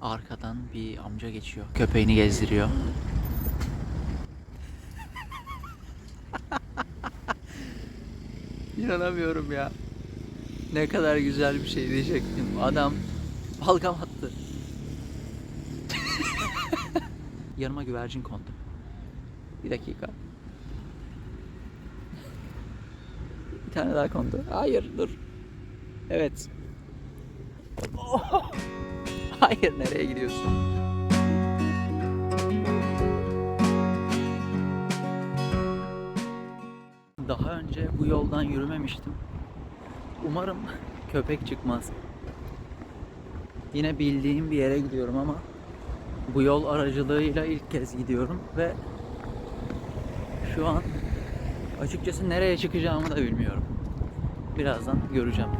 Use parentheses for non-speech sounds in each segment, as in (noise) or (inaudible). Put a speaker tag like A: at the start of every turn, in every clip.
A: Arkadan bir amca geçiyor. Köpeğini gezdiriyor. (laughs) İnanamıyorum ya. Ne kadar güzel bir şey diyecektim. Adam balgam attı. (laughs) Yanıma güvercin kondu. Bir dakika. Bir tane daha kondu. Hayır dur. Evet. Oh! (laughs) Hayır nereye gidiyorsun? Daha önce bu yoldan yürümemiştim. Umarım köpek çıkmaz. Yine bildiğim bir yere gidiyorum ama bu yol aracılığıyla ilk kez gidiyorum ve şu an açıkçası nereye çıkacağımı da bilmiyorum. Birazdan göreceğim.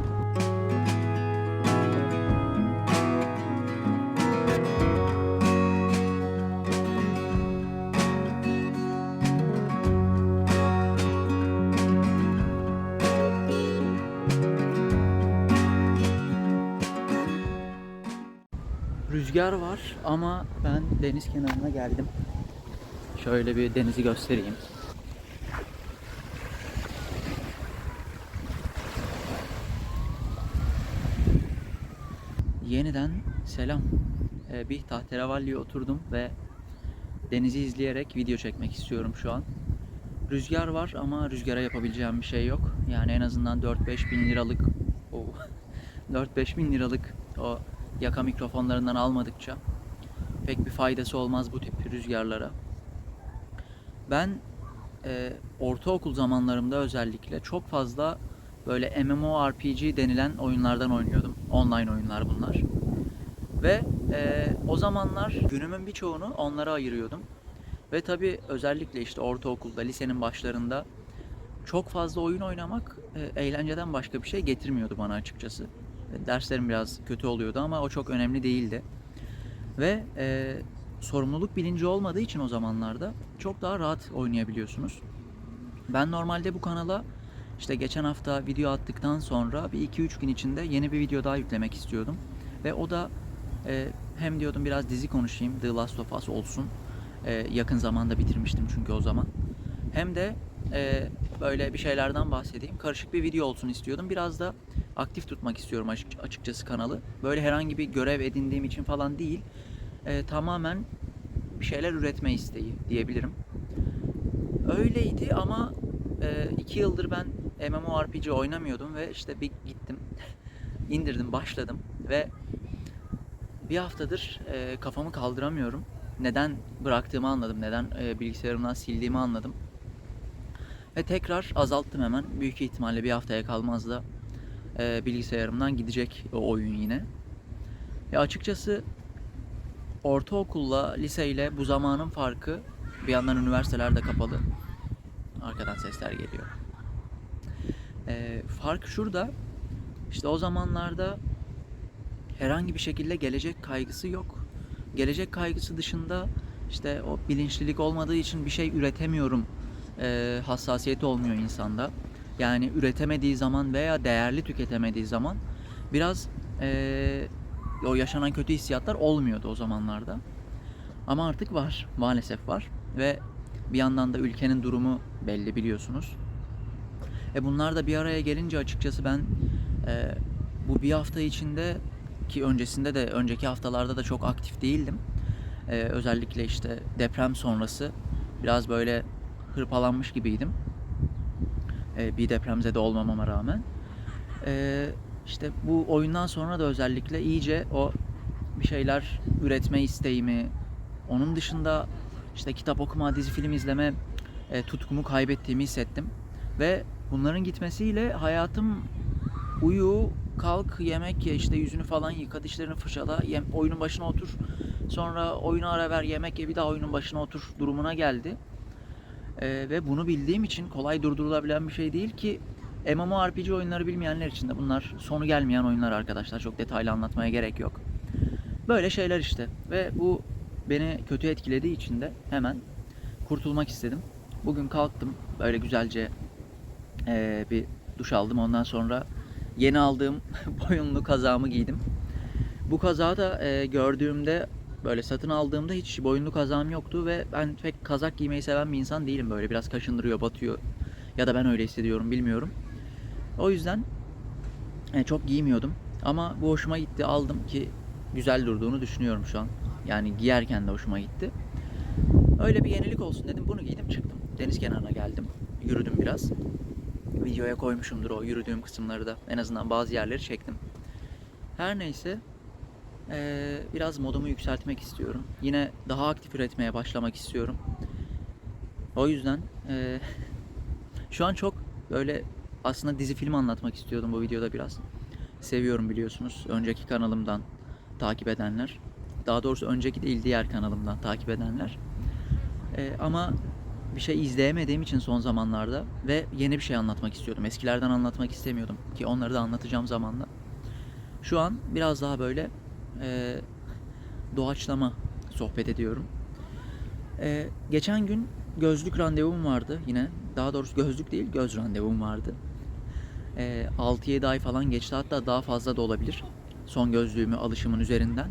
A: Ama ben deniz kenarına geldim. Şöyle bir denizi göstereyim. Yeniden selam. Ee, bir tahterevalliye oturdum ve denizi izleyerek video çekmek istiyorum şu an. Rüzgar var ama rüzgara yapabileceğim bir şey yok. Yani en azından 4-5 bin liralık (laughs) o 4-5 bin liralık o yaka mikrofonlarından almadıkça pek bir faydası olmaz bu tip rüzgarlara. Ben e, ortaokul zamanlarımda özellikle çok fazla böyle MMORPG denilen oyunlardan oynuyordum. Online oyunlar bunlar. Ve e, o zamanlar günümün birçoğunu onlara ayırıyordum. Ve tabi özellikle işte ortaokulda, lisenin başlarında çok fazla oyun oynamak e, eğlenceden başka bir şey getirmiyordu bana açıkçası. Derslerim biraz kötü oluyordu ama o çok önemli değildi. Ve e, sorumluluk bilinci olmadığı için o zamanlarda çok daha rahat oynayabiliyorsunuz. Ben normalde bu kanala işte geçen hafta video attıktan sonra bir 2-3 gün içinde yeni bir video daha yüklemek istiyordum. Ve o da e, hem diyordum biraz dizi konuşayım, The Last of Us olsun. E, yakın zamanda bitirmiştim çünkü o zaman. Hem de e, böyle bir şeylerden bahsedeyim. Karışık bir video olsun istiyordum. Biraz da aktif tutmak istiyorum açık- açıkçası kanalı. Böyle herhangi bir görev edindiğim için falan değil. E, tamamen bir şeyler üretme isteği diyebilirim. Öyleydi ama e, iki yıldır ben MMORPG oynamıyordum ve işte bir gittim, (laughs) indirdim, başladım ve bir haftadır e, kafamı kaldıramıyorum. Neden bıraktığımı anladım, neden e, bilgisayarımdan sildiğimi anladım. Ve tekrar azalttım hemen. Büyük ihtimalle bir haftaya kalmaz da e, bilgisayarımdan gidecek o oyun yine. Ya açıkçası ortaokulla liseyle bu zamanın farkı bir yandan üniversiteler de kapalı. Arkadan sesler geliyor. E, fark şurada. İşte o zamanlarda herhangi bir şekilde gelecek kaygısı yok. Gelecek kaygısı dışında işte o bilinçlilik olmadığı için bir şey üretemiyorum e, hassasiyeti olmuyor insanda. Yani üretemediği zaman veya değerli tüketemediği zaman biraz e, o yaşanan kötü hissiyatlar olmuyordu o zamanlarda. Ama artık var, maalesef var ve bir yandan da ülkenin durumu belli biliyorsunuz. E bunlar da bir araya gelince açıkçası ben e, bu bir hafta içinde ki öncesinde de önceki haftalarda da çok aktif değildim. E, özellikle işte deprem sonrası biraz böyle hırpalanmış gibiydim. E, bir depremzede olmamama rağmen. E, işte bu oyundan sonra da özellikle iyice o bir şeyler üretme isteğimi, onun dışında işte kitap okuma, dizi film izleme e, tutkumu kaybettiğimi hissettim. Ve bunların gitmesiyle hayatım uyu, kalk, yemek ye, işte yüzünü falan yıka, dişlerini fırçala, yem, oyunun başına otur. Sonra oyunu ara ver, yemek ye, bir daha oyunun başına otur durumuna geldi. Ee, ve bunu bildiğim için kolay durdurulabilen bir şey değil ki MMORPG oyunları bilmeyenler için de bunlar sonu gelmeyen oyunlar arkadaşlar. Çok detaylı anlatmaya gerek yok. Böyle şeyler işte. Ve bu beni kötü etkilediği için de hemen kurtulmak istedim. Bugün kalktım böyle güzelce eee, bir duş aldım. Ondan sonra yeni aldığım (laughs) boyunlu kazağımı giydim. Bu kazağı da e, gördüğümde böyle satın aldığımda hiç boyunlu kazağım yoktu ve ben pek kazak giymeyi seven bir insan değilim böyle biraz kaşındırıyor batıyor ya da ben öyle hissediyorum bilmiyorum. O yüzden e, çok giymiyordum ama bu hoşuma gitti aldım ki güzel durduğunu düşünüyorum şu an. Yani giyerken de hoşuma gitti. Öyle bir yenilik olsun dedim bunu giydim çıktım. Deniz kenarına geldim. Yürüdüm biraz. Videoya koymuşumdur o yürüdüğüm kısımları da. En azından bazı yerleri çektim. Her neyse eee, biraz modumu yükseltmek istiyorum. Yine daha aktif üretmeye başlamak istiyorum. O yüzden eee, (laughs) şu an çok böyle aslında dizi film anlatmak istiyordum bu videoda biraz. Seviyorum biliyorsunuz. Önceki kanalımdan takip edenler. Daha doğrusu önceki değil diğer kanalımdan takip edenler. Eee, ama bir şey izleyemediğim için son zamanlarda ve yeni bir şey anlatmak istiyordum. Eskilerden anlatmak istemiyordum ki onları da anlatacağım zamanla. Şu an biraz daha böyle eee doğaçlama sohbet ediyorum. Eee, geçen gün gözlük randevum vardı yine. Daha doğrusu gözlük değil göz randevum vardı. Eee 6-7 ay falan geçti hatta daha fazla da olabilir. Son gözlüğümü alışımın üzerinden.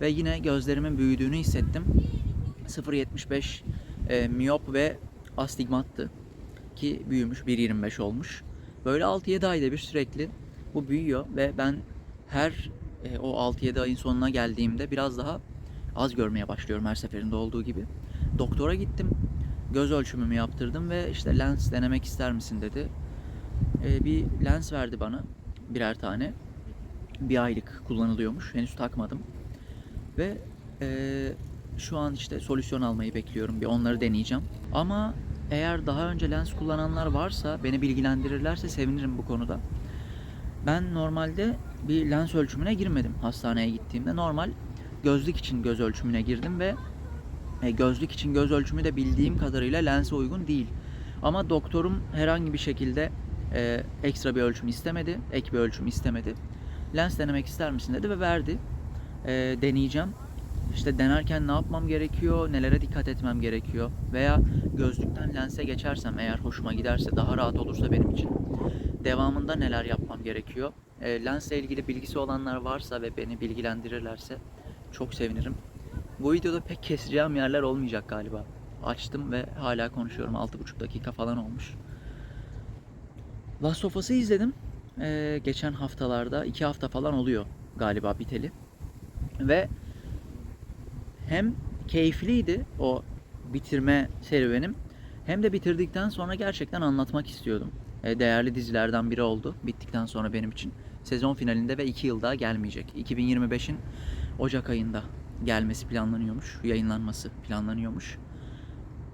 A: Ve yine gözlerimin büyüdüğünü hissettim. 0.75 e, miyop ve astigmattı. Ki büyümüş 1.25 olmuş. Böyle 6-7 ayda bir sürekli bu büyüyor ve ben her e, o 6-7 ayın sonuna geldiğimde biraz daha az görmeye başlıyorum her seferinde olduğu gibi. Doktora gittim. Göz ölçümümü yaptırdım ve işte lens denemek ister misin dedi. E, bir lens verdi bana birer tane. Bir aylık kullanılıyormuş. Henüz takmadım. Ve e, şu an işte solüsyon almayı bekliyorum. Bir onları deneyeceğim. Ama eğer daha önce lens kullananlar varsa beni bilgilendirirlerse sevinirim bu konuda. Ben normalde bir lens ölçümüne girmedim hastaneye gittiğimde. Normal gözlük için göz ölçümüne girdim ve e, gözlük için göz ölçümü de bildiğim kadarıyla lense uygun değil. Ama doktorum herhangi bir şekilde e, ekstra bir ölçüm istemedi, ek bir ölçüm istemedi. Lens denemek ister misin dedi ve verdi. E, deneyeceğim. İşte denerken ne yapmam gerekiyor, nelere dikkat etmem gerekiyor veya gözlükten lense geçersem eğer hoşuma giderse, daha rahat olursa benim için devamında neler yapmam gerekiyor. E, lensle ilgili bilgisi olanlar varsa ve beni bilgilendirirlerse çok sevinirim. Bu videoda pek keseceğim yerler olmayacak galiba. Açtım ve hala konuşuyorum. 6,5 dakika falan olmuş. Last of Us'ı izledim. E, geçen haftalarda, 2 hafta falan oluyor galiba biteli. Ve hem keyifliydi o bitirme serüvenim hem de bitirdikten sonra gerçekten anlatmak istiyordum. E, değerli dizilerden biri oldu bittikten sonra benim için. Sezon finalinde ve 2 yıl daha gelmeyecek. 2025'in Ocak ayında gelmesi planlanıyormuş, yayınlanması planlanıyormuş.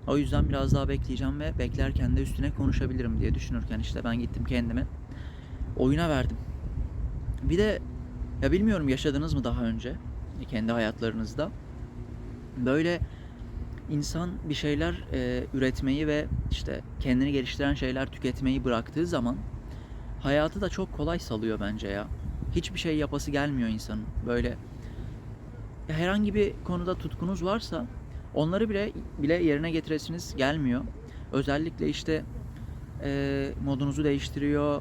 A: O yüzden biraz daha bekleyeceğim ve beklerken de üstüne konuşabilirim diye düşünürken işte ben gittim kendimi oyuna verdim. Bir de ya bilmiyorum yaşadınız mı daha önce kendi hayatlarınızda böyle insan bir şeyler e, üretmeyi ve işte kendini geliştiren şeyler tüketmeyi bıraktığı zaman hayatı da çok kolay salıyor bence ya. Hiçbir şey yapası gelmiyor insanın. Böyle herhangi bir konuda tutkunuz varsa onları bile bile yerine getiresiniz gelmiyor. Özellikle işte e, modunuzu değiştiriyor,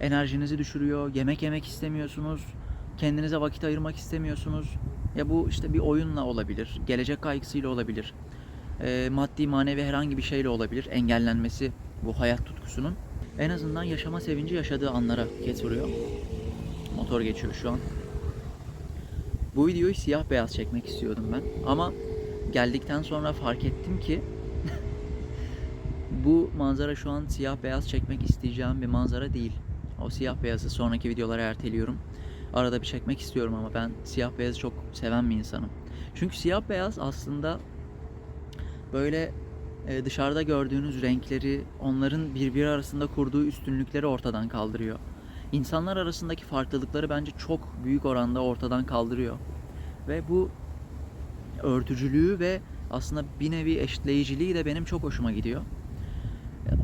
A: enerjinizi düşürüyor, yemek yemek istemiyorsunuz, kendinize vakit ayırmak istemiyorsunuz. Ya bu işte bir oyunla olabilir, gelecek kaygısıyla olabilir, e, maddi manevi herhangi bir şeyle olabilir engellenmesi bu hayat tutkusunun. En azından yaşama sevinci yaşadığı anlara getiriyor. Motor geçiyor şu an. Bu videoyu siyah beyaz çekmek istiyordum ben. Ama geldikten sonra fark ettim ki (laughs) bu manzara şu an siyah beyaz çekmek isteyeceğim bir manzara değil. O siyah beyazı sonraki videolara erteliyorum. Arada bir çekmek istiyorum ama ben siyah beyazı çok seven bir insanım. Çünkü siyah beyaz aslında böyle dışarıda gördüğünüz renkleri, onların birbiri arasında kurduğu üstünlükleri ortadan kaldırıyor. İnsanlar arasındaki farklılıkları bence çok büyük oranda ortadan kaldırıyor. Ve bu örtücülüğü ve aslında bir nevi eşitleyiciliği de benim çok hoşuma gidiyor.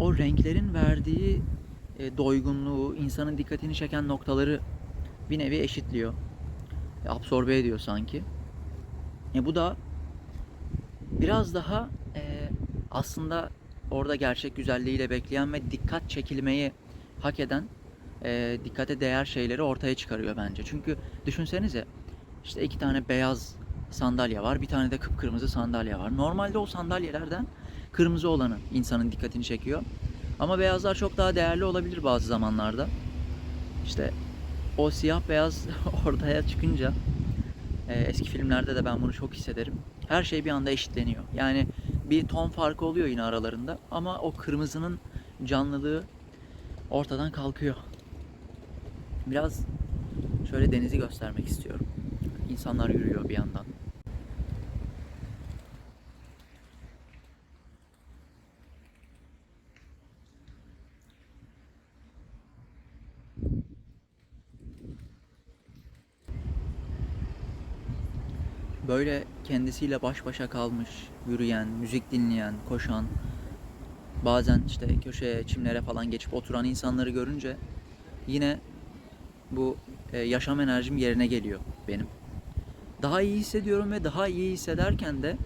A: O renklerin verdiği e, doygunluğu, insanın dikkatini çeken noktaları bir nevi eşitliyor. E, absorbe ediyor sanki. E, bu da biraz daha aslında orada gerçek güzelliğiyle bekleyen ve dikkat çekilmeyi hak eden, e, dikkate değer şeyleri ortaya çıkarıyor bence. Çünkü düşünsenize İşte iki tane beyaz sandalye var. Bir tane de kıpkırmızı sandalye var. Normalde o sandalyelerden kırmızı olanı insanın dikkatini çekiyor. Ama beyazlar çok daha değerli olabilir bazı zamanlarda. İşte o siyah beyaz (laughs) ortaya çıkınca e, eski filmlerde de ben bunu çok hissederim. Her şey bir anda eşitleniyor. Yani bir ton farkı oluyor yine aralarında ama o kırmızının canlılığı ortadan kalkıyor. Biraz şöyle denizi göstermek istiyorum. İnsanlar yürüyor bir yandan. Böyle kendisiyle baş başa kalmış, yürüyen, müzik dinleyen, koşan, bazen işte köşeye, çimlere falan geçip oturan insanları görünce yine bu e, yaşam enerjim yerine geliyor benim. Daha iyi hissediyorum ve daha iyi hissederken de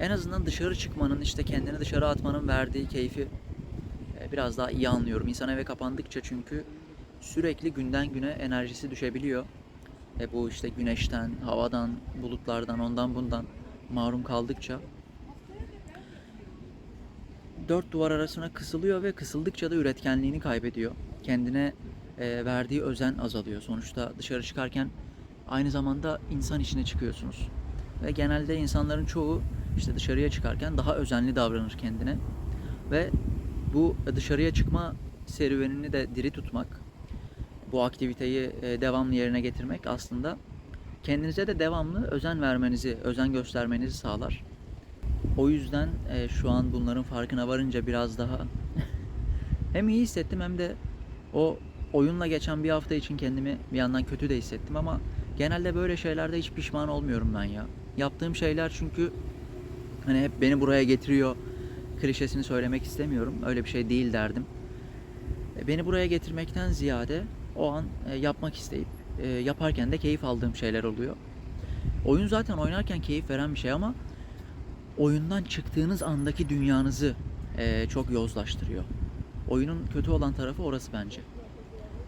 A: en azından dışarı çıkmanın, işte kendini dışarı atmanın verdiği keyfi e, biraz daha iyi anlıyorum. İnsan eve kapandıkça çünkü sürekli günden güne enerjisi düşebiliyor. E bu işte güneşten, havadan, bulutlardan, ondan bundan mahrum kaldıkça dört duvar arasına kısılıyor ve kısıldıkça da üretkenliğini kaybediyor. Kendine e, verdiği özen azalıyor. Sonuçta dışarı çıkarken aynı zamanda insan içine çıkıyorsunuz. Ve genelde insanların çoğu işte dışarıya çıkarken daha özenli davranır kendine. Ve bu dışarıya çıkma serüvenini de diri tutmak, bu aktiviteyi e, devamlı yerine getirmek aslında kendinize de devamlı özen vermenizi, özen göstermenizi sağlar. O yüzden e, şu an bunların farkına varınca biraz daha (laughs) hem iyi hissettim hem de o oyunla geçen bir hafta için kendimi bir yandan kötü de hissettim ama genelde böyle şeylerde hiç pişman olmuyorum ben ya. Yaptığım şeyler çünkü hani hep beni buraya getiriyor klişesini söylemek istemiyorum. Öyle bir şey değil derdim. E, Beni buraya getirmekten ziyade o an e, yapmak isteyip e, yaparken de keyif aldığım şeyler oluyor. Oyun zaten oynarken keyif veren bir şey ama oyundan çıktığınız andaki dünyanızı e, çok yozlaştırıyor. Oyunun kötü olan tarafı orası bence.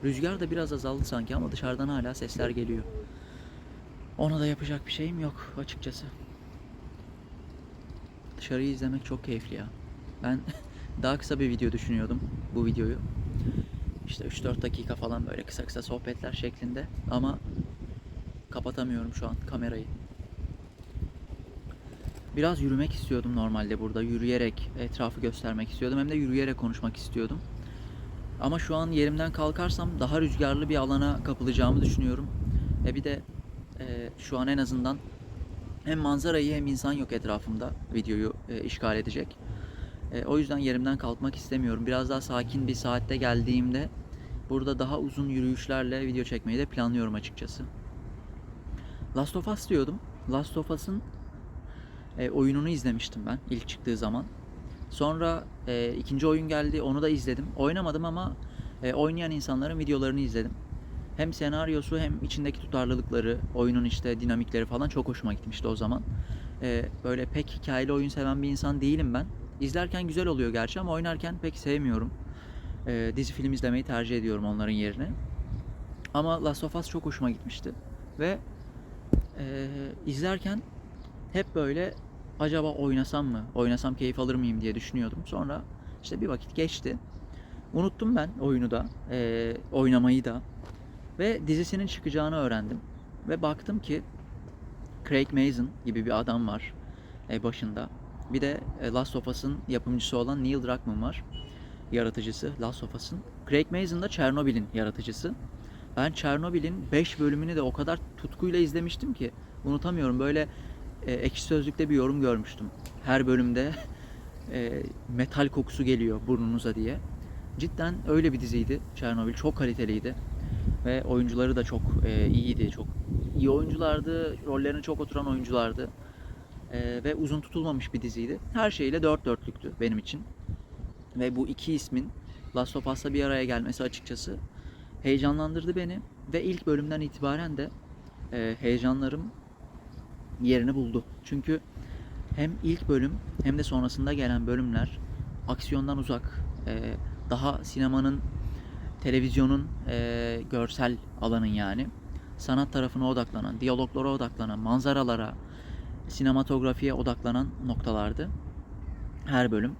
A: Rüzgar da biraz azaldı sanki ama dışarıdan hala sesler geliyor. Ona da yapacak bir şeyim yok açıkçası. Dışarıyı izlemek çok keyifli ya. Ben (laughs) daha kısa bir video düşünüyordum bu videoyu. İşte 3-4 dakika falan böyle kısa kısa sohbetler şeklinde ama kapatamıyorum şu an kamerayı. Biraz yürümek istiyordum normalde burada. Yürüyerek etrafı göstermek istiyordum. Hem de yürüyerek konuşmak istiyordum. Ama şu an yerimden kalkarsam daha rüzgarlı bir alana kapılacağımı düşünüyorum. E bir de e, şu an en azından hem manzarayı hem insan yok etrafımda videoyu e, işgal edecek. E, o yüzden yerimden kalkmak istemiyorum. Biraz daha sakin bir saatte geldiğimde burada daha uzun yürüyüşlerle video çekmeyi de planlıyorum açıkçası. Last of Us diyordum. Last of Us'ın e, oyununu izlemiştim ben ilk çıktığı zaman. Sonra e, ikinci oyun geldi, onu da izledim. Oynamadım ama e, oynayan insanların videolarını izledim. Hem senaryosu hem içindeki tutarlılıkları, oyunun işte dinamikleri falan çok hoşuma gitmişti o zaman. E, böyle pek hikayeli oyun seven bir insan değilim ben. İzlerken güzel oluyor gerçi ama oynarken pek sevmiyorum. E, dizi film izlemeyi tercih ediyorum onların yerine. Ama Last of Us çok hoşuma gitmişti. Ve e, izlerken hep böyle acaba oynasam mı, oynasam keyif alır mıyım diye düşünüyordum. Sonra işte bir vakit geçti. Unuttum ben oyunu da, e, oynamayı da. Ve dizisinin çıkacağını öğrendim. Ve baktım ki Craig Mazin gibi bir adam var e, başında. Bir de e, Last of Us'ın yapımcısı olan Neil Druckmann var. Yaratıcısı Last of Us'ın. Craig Mazin da Chernobyl'in yaratıcısı. Ben Chernobyl'in 5 bölümünü de o kadar tutkuyla izlemiştim ki unutamıyorum. Böyle e, ekşi sözlükte bir yorum görmüştüm. Her bölümde (laughs) e, metal kokusu geliyor burnunuza diye. Cidden öyle bir diziydi Chernobyl. Çok kaliteliydi. Ve oyuncuları da çok e, iyiydi. Çok iyi oyunculardı. Rollerine çok oturan oyunculardı. E, ve uzun tutulmamış bir diziydi. Her şeyle dört dörtlüktü benim için. Ve bu iki ismin Last of Us'la bir araya gelmesi açıkçası heyecanlandırdı beni. Ve ilk bölümden itibaren de e, heyecanlarım yerini buldu. Çünkü hem ilk bölüm hem de sonrasında gelen bölümler aksiyondan uzak, e, daha sinemanın, televizyonun e, görsel alanın yani sanat tarafına odaklanan, diyaloglara odaklanan, manzaralara, sinematografiye odaklanan noktalardı her bölüm.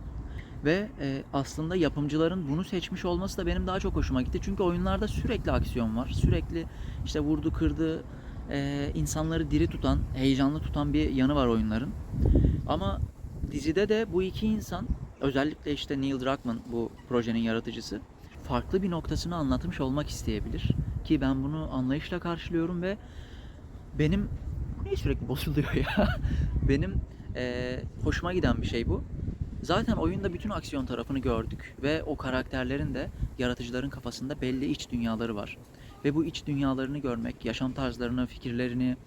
A: Ve e, aslında yapımcıların bunu seçmiş olması da benim daha çok hoşuma gitti. Çünkü oyunlarda sürekli aksiyon var. Sürekli işte vurdu kırdı, e, insanları diri tutan, heyecanlı tutan bir yanı var oyunların. Ama dizide de bu iki insan, özellikle işte Neil Druckmann bu projenin yaratıcısı, farklı bir noktasını anlatmış olmak isteyebilir. Ki ben bunu anlayışla karşılıyorum ve benim niye sürekli bozuluyor ya? (laughs) benim e, hoşuma giden bir şey bu. Zaten oyunda bütün aksiyon tarafını gördük ve o karakterlerin de yaratıcıların kafasında belli iç dünyaları var. Ve bu iç dünyalarını görmek, yaşam tarzlarını, fikirlerini,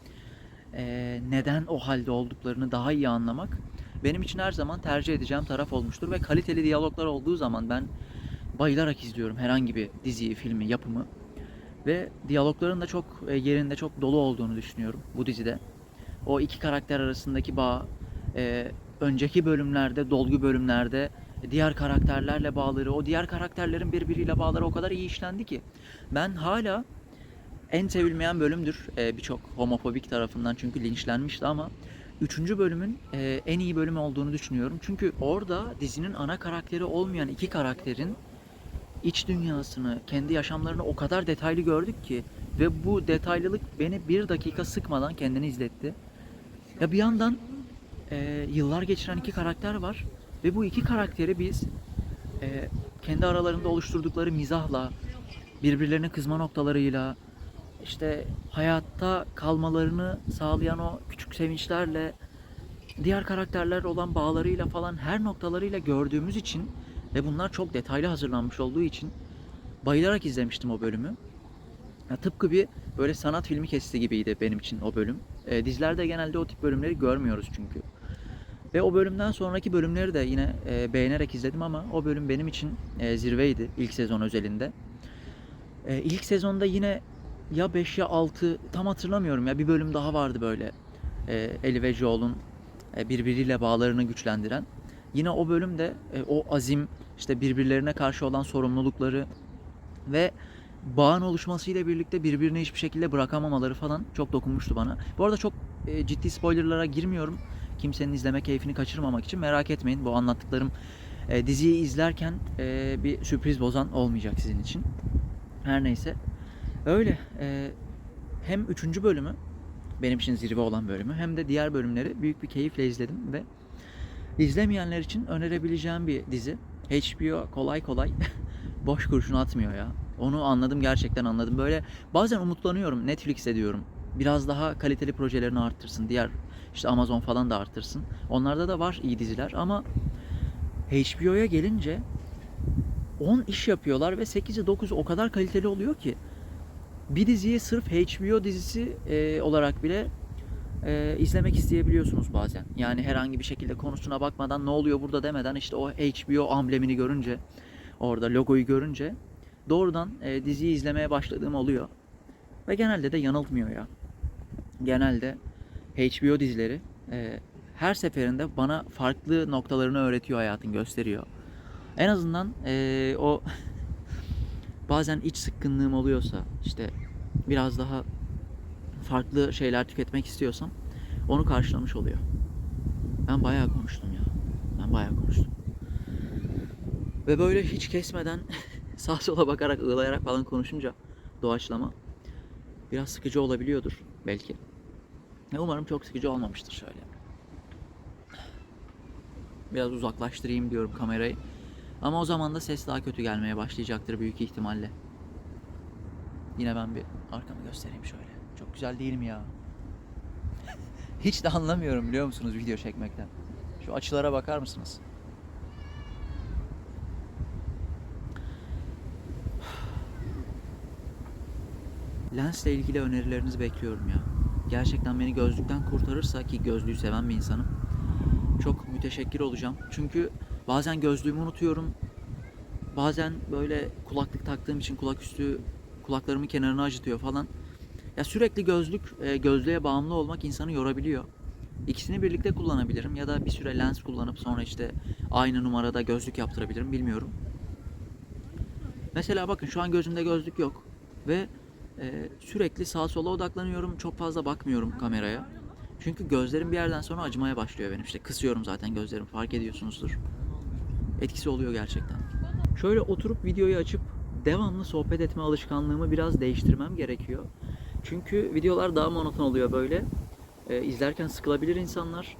A: eee, neden o halde olduklarını daha iyi anlamak benim için her zaman tercih edeceğim taraf olmuştur. Ve kaliteli diyaloglar olduğu zaman ben bayılarak izliyorum herhangi bir diziyi, filmi, yapımı. Ve diyalogların da çok e, yerinde, çok dolu olduğunu düşünüyorum bu dizide. O iki karakter arasındaki bağ, e, önceki bölümlerde, dolgu bölümlerde diğer karakterlerle bağları, o diğer karakterlerin birbiriyle bağları o kadar iyi işlendi ki ben hala en sevilmeyen bölümdür e, birçok homofobik tarafından çünkü linçlenmişti ama 3. bölümün e, en iyi bölümü olduğunu düşünüyorum. Çünkü orada dizinin ana karakteri olmayan iki karakterin iç dünyasını, kendi yaşamlarını o kadar detaylı gördük ki ve bu detaylılık beni bir dakika sıkmadan kendini izletti. Ya bir yandan e, yıllar geçiren iki karakter var ve bu iki karakteri biz e, kendi aralarında oluşturdukları mizahla, birbirlerine kızma noktalarıyla, işte hayatta kalmalarını sağlayan o küçük sevinçlerle, diğer karakterler olan bağlarıyla falan her noktalarıyla gördüğümüz için ve bunlar çok detaylı hazırlanmış olduğu için bayılarak izlemiştim o bölümü. Ya tıpkı bir böyle sanat filmi kesiti gibiydi benim için o bölüm. E, dizilerde genelde o tip bölümleri görmüyoruz çünkü. Ve o bölümden sonraki bölümleri de yine e, beğenerek izledim ama o bölüm benim için e, zirveydi ilk sezon özelinde. E, ilk sezonda yine ya 5 ya 6 tam hatırlamıyorum ya bir bölüm daha vardı böyle. E, Ellie ve Joel'un e, birbiriyle bağlarını güçlendiren. Yine o bölümde e, o azim, işte birbirlerine karşı olan sorumlulukları ve bağın oluşmasıyla birlikte birbirini hiçbir şekilde bırakamamaları falan çok dokunmuştu bana. Bu arada çok e, ciddi spoilerlara girmiyorum. Kimsenin izleme keyfini kaçırmamak için merak etmeyin. Bu anlattıklarım e, diziyi izlerken e, bir sürpriz bozan olmayacak sizin için. Her neyse. Öyle. e, hem 3. bölümü benim için zirve olan bölümü hem de diğer bölümleri büyük bir keyifle izledim ve izlemeyenler için önerebileceğim bir dizi. HBO kolay kolay (laughs) boş kurşun atmıyor ya. Onu anladım gerçekten anladım. Böyle bazen umutlanıyorum Netflix'e diyorum. Biraz daha kaliteli projelerini arttırsın. Diğer işte Amazon falan da arttırsın. Onlarda da var iyi diziler ama HBO'ya gelince 10 iş yapıyorlar ve 8'i 9'u o kadar kaliteli oluyor ki bir diziyi sırf HBO dizisi e, olarak bile e, izlemek isteyebiliyorsunuz bazen. Yani herhangi bir şekilde konusuna bakmadan ne oluyor burada demeden işte o HBO amblemini görünce orada logoyu görünce doğrudan e, diziyi izlemeye başladığım oluyor. Ve genelde de yanıltmıyor ya. Genelde HBO dizileri e, her seferinde bana farklı noktalarını öğretiyor hayatın gösteriyor. En azından e, o (laughs) bazen iç sıkkınlığım oluyorsa işte biraz daha farklı şeyler tüketmek istiyorsam onu karşılamış oluyor. Ben bayağı konuştum ya. Ben bayağı konuştum. Ve böyle hiç kesmeden (laughs) sağa sola bakarak, ığlayarak falan konuşunca doğaçlama biraz sıkıcı olabiliyordur belki. Ve umarım çok sıkıcı olmamıştır şöyle. Biraz uzaklaştırayım diyorum kamerayı. Ama o zaman da ses daha kötü gelmeye başlayacaktır büyük ihtimalle. Yine ben bir arkamı göstereyim şöyle. Çok güzel değil mi ya? Hiç de anlamıyorum biliyor musunuz video çekmekten. Şu açılara bakar mısınız? Lensle ilgili önerilerinizi bekliyorum ya. Gerçekten beni gözlükten kurtarırsa ki gözlüğü seven bir insanım. Çok müteşekkir olacağım. Çünkü bazen gözlüğümü unutuyorum. Bazen böyle kulaklık taktığım için kulak üstü kulaklarımın kenarını acıtıyor falan. Ya sürekli gözlük, e, gözlüğe bağımlı olmak insanı yorabiliyor. İkisini birlikte kullanabilirim ya da bir süre lens kullanıp sonra işte aynı numarada gözlük yaptırabilirim bilmiyorum. Mesela bakın şu an gözümde gözlük yok ve Ee, sürekli sağa sola odaklanıyorum. Çok fazla bakmıyorum kameraya. Çünkü gözlerim bir yerden sonra acımaya başlıyor benim. İşte kısıyorum zaten gözlerimi fark ediyorsunuzdur. Etkisi oluyor gerçekten. Şöyle oturup videoyu açıp devamlı sohbet etme alışkanlığımı biraz değiştirmem gerekiyor. Çünkü videolar daha monoton oluyor böyle. Ee, izlerken sıkılabilir insanlar.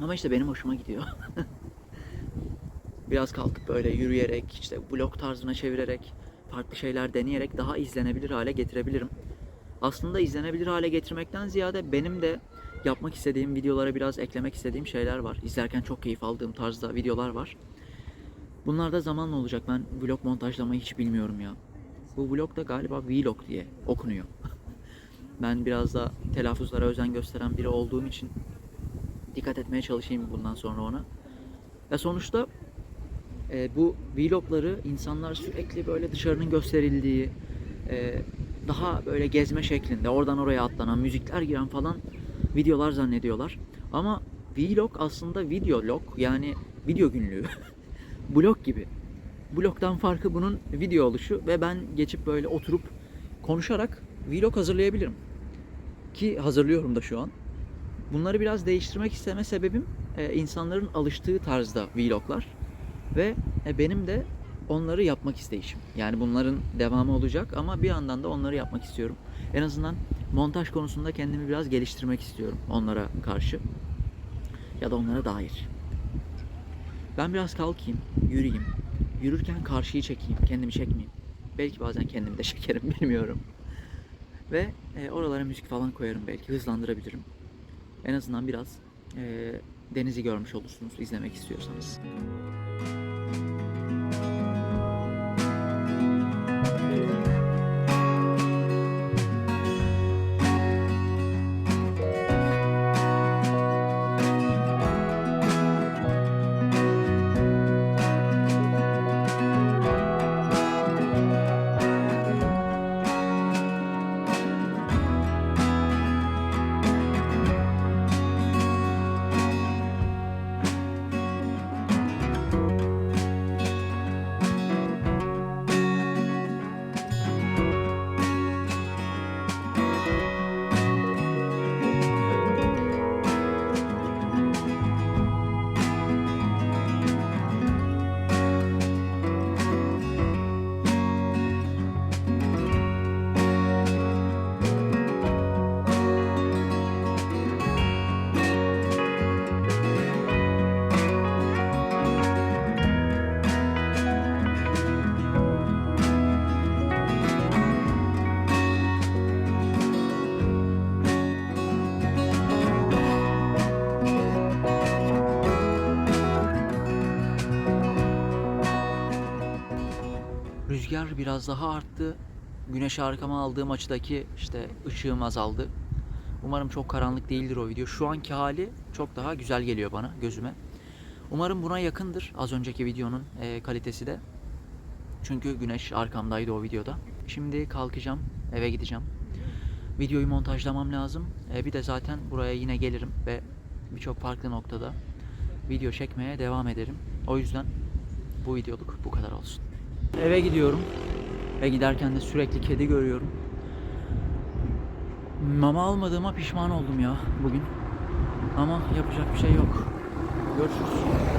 A: Ama işte benim hoşuma gidiyor. (laughs) biraz kalkıp böyle yürüyerek, işte vlog tarzına çevirerek, farklı şeyler deneyerek daha izlenebilir hale getirebilirim. Aslında izlenebilir hale getirmekten ziyade benim de yapmak istediğim videolara biraz eklemek istediğim şeyler var. İzlerken çok keyif aldığım tarzda videolar var. Bunlar da zamanla olacak. Ben vlog montajlamayı hiç bilmiyorum ya. Bu vlog da galiba vlog diye okunuyor. (laughs) ben biraz da telaffuzlara özen gösteren biri olduğum için dikkat etmeye çalışayım bundan sonra ona. Ya sonuçta e, bu vlogları insanlar sürekli böyle dışarının gösterildiği, e, daha böyle gezme şeklinde, oradan oraya atlanan, müzikler giren falan videolar zannediyorlar. Ama vlog aslında video log yani video günlüğü. (laughs) Blog gibi. Blogdan farkı bunun video oluşu ve ben geçip böyle oturup konuşarak vlog hazırlayabilirim. Ki hazırlıyorum da şu an. Bunları biraz değiştirmek isteme sebebim e, insanların alıştığı tarzda vloglar ve e, benim de onları yapmak isteyişim. Yani bunların devamı olacak ama bir yandan da onları yapmak istiyorum. En azından montaj konusunda kendimi biraz geliştirmek istiyorum onlara karşı ya da onlara dair. Ben biraz kalkayım, yürüyeyim. Yürürken karşıyı çekeyim, kendimi çekmeyeyim. Belki bazen kendimi de (laughs) çekerim, bilmiyorum. Ve e, oralara müzik falan koyarım belki, hızlandırabilirim. En azından biraz e, denizi görmüş olursunuz izlemek istiyorsanız. Rüzgar biraz daha arttı. Güneş arkama aldığım açıdaki işte ışığım azaldı. Umarım çok karanlık değildir o video. Şu anki hali çok daha güzel geliyor bana gözüme. Umarım buna yakındır az önceki videonun e, kalitesi de. Çünkü güneş arkamdaydı o videoda. Şimdi kalkacağım, eve gideceğim. Videoyu montajlamam lazım. E, bir de zaten buraya yine gelirim ve birçok farklı noktada video çekmeye devam ederim. O yüzden bu videoluk bu kadar olsun. Eve gidiyorum ve giderken de sürekli kedi görüyorum. Mama almadığıma pişman oldum ya bugün. Ama yapacak bir şey yok. Görüşürüz.